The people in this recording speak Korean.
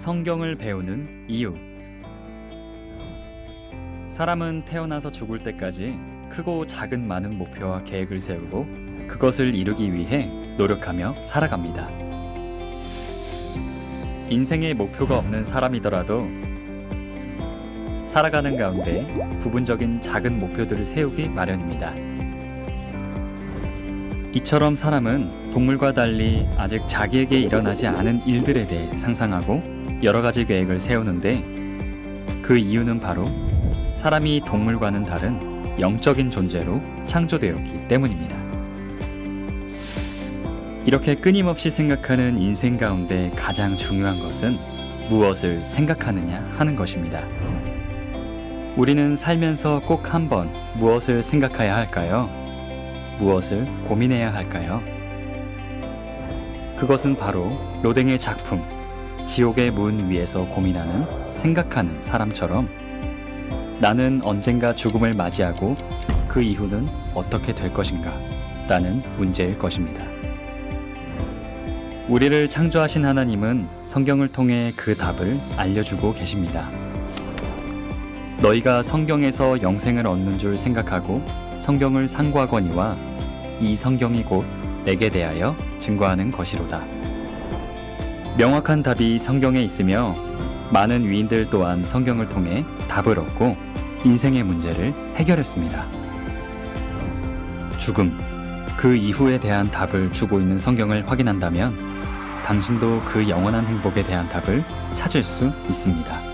성경을 배우는 이유 사람은 태어나서 죽을 때까지 크고 작은 많은 목표와 계획을 세우고 그것을 이루기 위해 노력하며 살아갑니다. 인생에 목표가 없는 사람이더라도 살아가는 가운데 부분적인 작은 목표들을 세우기 마련입니다. 이처럼 사람은 동물과 달리 아직 자기에게 일어나지 않은 일들에 대해 상상하고 여러 가지 계획을 세우는데 그 이유는 바로 사람이 동물과는 다른 영적인 존재로 창조되었기 때문입니다. 이렇게 끊임없이 생각하는 인생 가운데 가장 중요한 것은 무엇을 생각하느냐 하는 것입니다. 우리는 살면서 꼭 한번 무엇을 생각해야 할까요? 무엇을 고민해야 할까요? 그것은 바로 로댕의 작품 지옥의 문 위에서 고민하는 생각하는 사람처럼 나는 언젠가 죽음을 맞이하고 그 이후는 어떻게 될 것인가 라는 문제일 것입니다. 우리를 창조하신 하나님은 성경을 통해 그 답을 알려주고 계십니다. 너희가 성경에서 영생을 얻는 줄 생각하고 성경을 상고하거니와 이 성경이 곧 내게 대하여 증거하는 것이로다. 명확한 답이 성경에 있으며 많은 위인들 또한 성경을 통해 답을 얻고 인생의 문제를 해결했습니다. 죽음, 그 이후에 대한 답을 주고 있는 성경을 확인한다면 당신도 그 영원한 행복에 대한 답을 찾을 수 있습니다.